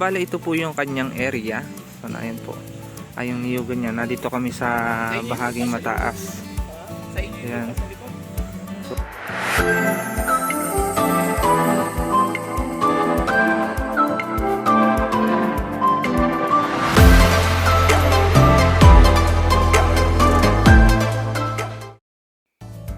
bale ito po yung kanyang area. So, na, ayan po. Ay, yung niyugan niya. Nandito kami sa bahaging mataas. Ayan. likod.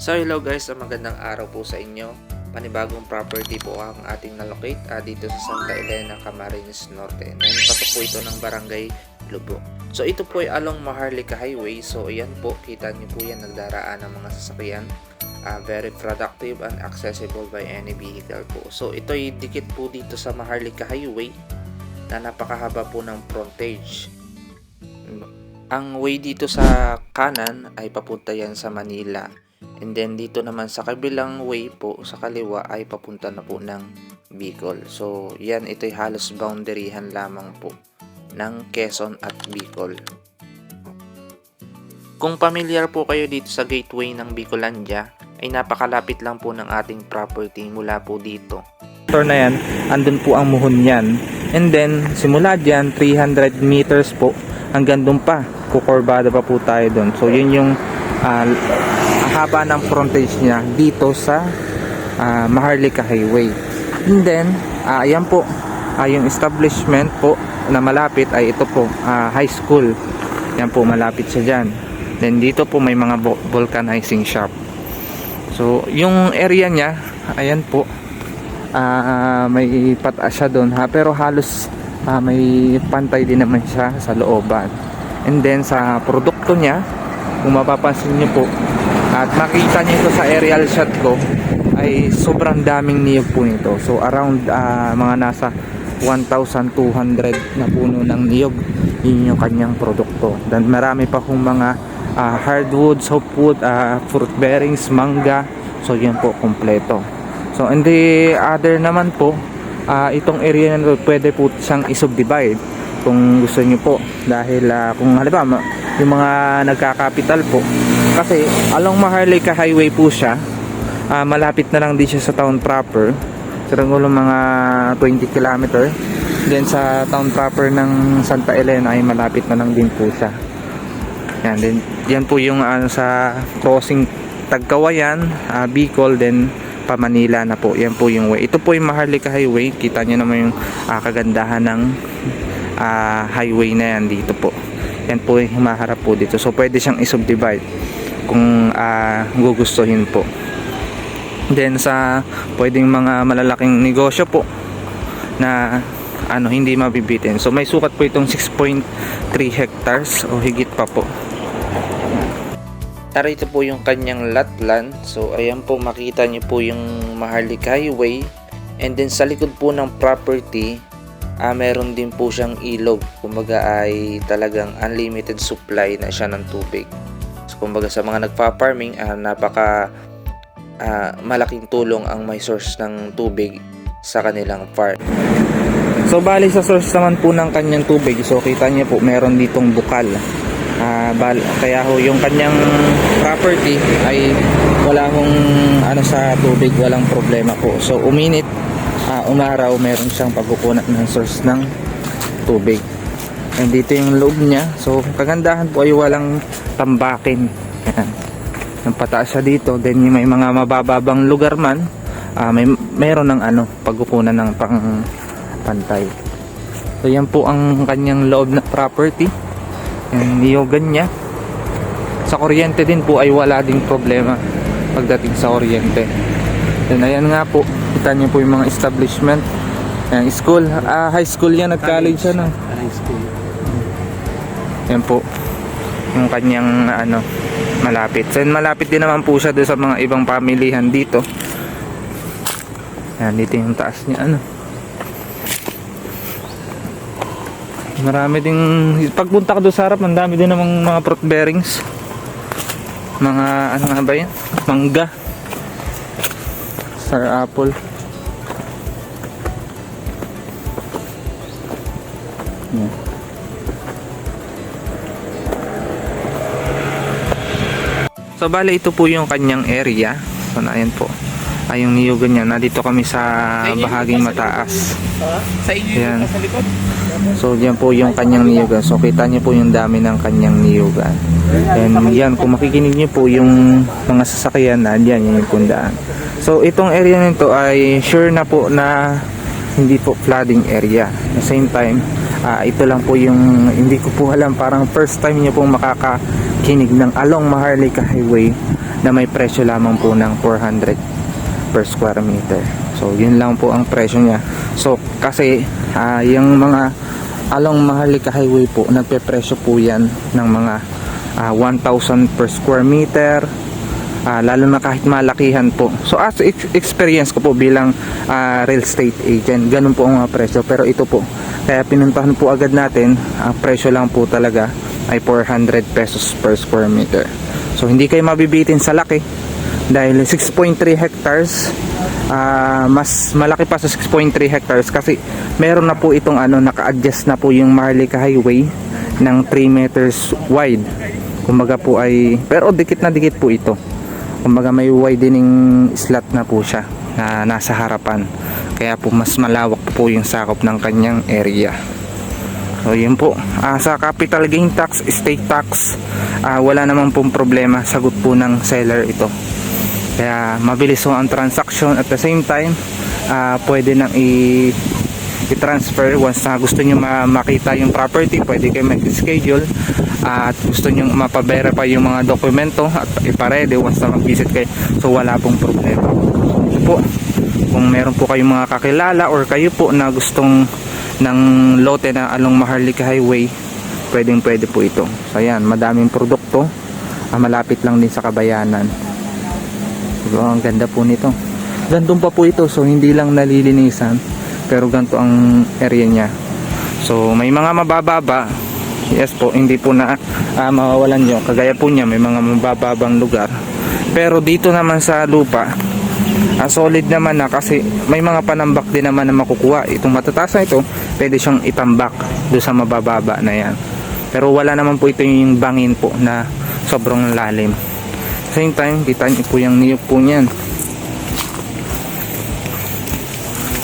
So hello guys, ah, magandang araw po sa inyo. Panibagong property po ang ating nalocate ah, dito sa Santa Elena, Camarines Norte. Ngayon pasok po ito ng Barangay Lubok. So ito po ay along Maharlika Highway. So ayan po, kita niyo po yan nagdaraan ng mga sasakyan. Ah, very productive and accessible by any vehicle po. So ito ay dikit po dito sa Maharlika Highway na napakahaba po ng frontage. Ang way dito sa kanan ay papunta yan sa Manila. And then dito naman sa kabilang way po sa kaliwa ay papunta na po ng Bicol. So yan ito'y halos boundaryhan lamang po ng Quezon at Bicol. Kung familiar po kayo dito sa gateway ng Bicolandia ay napakalapit lang po ng ating property mula po dito. Store na yan, andun po ang muhon niyan. And then simula dyan 300 meters po hanggang doon pa. Kukurbada pa po tayo doon. So yun yung ah, haba ng frontage niya dito sa ah, Maharlika Highway. And then, ah, ayan po, ah, yung establishment po na malapit ay ito po, ah, high school. Yan po, malapit siya dyan. Then dito po may mga vulcanizing shop. So, yung area niya, ayan po, ah, may pataas siya doon ha, pero halos ah, may pantay din naman siya sa looban. And then sa produkto niya, kung mapapansin niyo po, at makita niyo ito sa aerial shot ko, ay sobrang daming niyog po nito. So around ah, mga nasa 1,200 na puno ng niyog. Yun yung kanyang produkto. Dan marami pa kong mga ah, hardwood, softwood, ah, fruit bearings, mangga. So yan po, kompleto. So and the other naman po, ah, itong area na to, pwede po siyang isubdivide kung gusto niyo po. Dahil ah, kung halimbawa, yung mga nagkakapital po, kasi along Maharlika Highway po siya, ah, malapit na lang din siya sa town proper. Siguro mga 20 kilometer. Then sa town proper ng Santa Elena ay malapit na lang din po siya. Yan, then yan po yung ano sa crossing Tagkawayan, ah, Bicol, then pa Manila na po. Yan po yung way. Ito po yung Maharlika Highway. Kita nyo naman yung ah, kagandahan ng ah, highway na yan dito po. Yan po yung humaharap po dito. So pwede siyang isubdivide kung ah, gugustuhin po. Then sa pwedeng mga malalaking negosyo po na ano hindi mabibitin. So may sukat po itong 6.3 hectares o higit pa po. Tara ito po yung kanyang lot land. So ayan po makita niyo po yung Maharlika Highway. And then sa likod po ng property, ah, meron din po siyang ilog. Kumbaga ay talagang unlimited supply na siya ng tubig. So kumbaga sa mga nagpa-farming, ah, napaka ah, malaking tulong ang may source ng tubig sa kanilang farm. So bali sa source naman po ng kanyang tubig, so kita niyo po meron ditong bukal. Ah, bal kaya ho yung kanyang property ay wala hong ano sa tubig, walang problema po. So uminit, ah, umaraw, meron siyang pagkukunan ng source ng tubig. And dito yung loob niya. So kagandahan po ay walang tambakin. Yan. Ang siya dito, then may mga mabababang lugar man, ah, may meron ng ano, pagkukunan ng pang pantay. So yan po ang kanyang loob na property. Yung niyogan niya. Sa kuryente din po ay wala ding problema pagdating sa kuryente. Then ayan nga po, kita niyo po yung mga establishment. Ayan, school, ah, high school yan at college ano. High school. Yan po. Yung kanyang ano, malapit. So, malapit din naman po siya doon sa mga ibang pamilihan dito. Yan, dito yung taas niya. Ano. Marami ding pagpunta ka doon sa harap, ang dami din namang mga fruit bearings. Mga ano nga ba 'yan? Mangga. Star apple. Yan. So bale ito po yung kanyang area. So na ayan po. Ay, yung niyugan niya. Nandito kami sa bahaging mataas. Sa inyo likod. So, yan po yung kanyang niyugan. So, kita niyo po yung dami ng kanyang niyugan. And yan, kung makikinig niyo po yung mga sasakyan na yan, yung pundaan. So, itong area nito ay sure na po na hindi po flooding area. At the same time, ah, ito lang po yung, hindi ko po alam, parang first time niyo pong makakakinig ng Along Maharlika Highway na may presyo lamang po ng 400 per square meter. So, yun lang po ang presyo niya. So, kasi ah, yung mga along Maharlika Highway po, nagpe-presyo po yan ng mga ah, 1,000 per square meter, Ah, lalo na kahit malakihan po. So as ex- experience ko po bilang ah, real estate agent, ganun po ang mga presyo. Pero ito po, kaya pinuntahan po agad natin, ang presyo lang po talaga ay 400 pesos per square meter. So hindi kayo mabibitin sa laki dahil 6.3 hectares ah, mas malaki pa sa 6.3 hectares kasi meron na po itong ano naka-adjust na po yung Maharlika Highway ng 3 meters wide kumbaga po ay pero dikit na dikit po ito kumbaga may widening slot na po siya na nasa harapan. Kaya po mas malawak po yung sakop ng kanyang area. So yun po. Ah, sa capital gain tax estate tax ah, wala naman pong problema. Sagot po ng seller ito. Kaya mabilis po ang transaction at the same time ah, pwede nang i i-transfer once na gusto nyo ma- makita yung property pwede kayo mag-schedule. At gusto nyo mapaverify yung mga dokumento at iparede once na mag-visit kayo. So wala pong problema. So, po kung meron po kayong mga kakilala or kayo po na gustong ng lote na along Maharlika Highway pwedeng pwede po ito. So ayan madaming produkto. Ah, malapit lang din sa kabayanan. Diba ang ganda po nito. Gandun pa po ito so hindi lang nalilinisan pero ganito ang area niya. So may mga mabababa. Yes po hindi po na ah, mawawalan nyo. Kagaya po niya may mga mabababang lugar. Pero dito naman sa lupa ah, solid naman na kasi may mga panambak din naman na makukuha. Itong matataas na ito pwede siyang itambak doon sa mabababa na yan. Pero wala naman po ito yung bangin po na sobrang lalim. Same time kita niyo po yung niyog po niyan.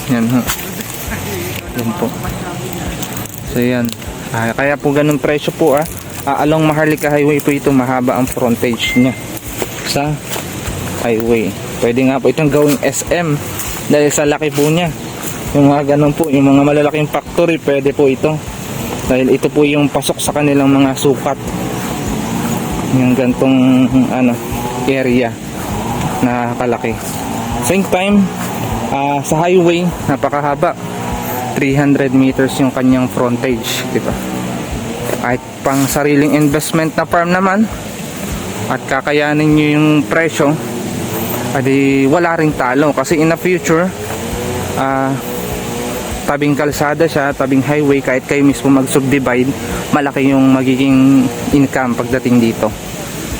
Yan ho yan po. So yan. Ah, kaya po ganun presyo po ah. Ah, along Maharlika Highway po ito mahaba ang frontage niya sa highway. Pwede nga po itong gawing SM dahil sa laki po niya. Yung mga ganun po yung mga malalaking factory pwede po ito. Dahil ito po yung pasok sa kanilang mga sukat. Yung gantong ano area na kalaki. Same time ah, sa highway napakahaba 300 meters yung kanyang frontage dito kahit pang sariling investment na farm naman at kakayanin nyo yung presyo adi wala ring talo. Kasi in the future ah tabing kalsada siya, tabing highway kahit kayo mismo mag-subdivide malaki yung magiging income pagdating dito.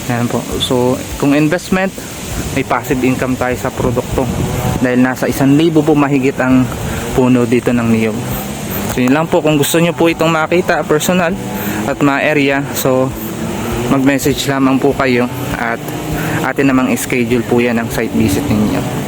Yan po. So kung investment may passive income tayo sa produkto. Dahil nasa isang libo po mahigit ang puno dito ng niyog. So yun lang po kung gusto nyo po itong makita personal at ma-area so mag message lamang po kayo at atin namang schedule po yan ang site visit ninyo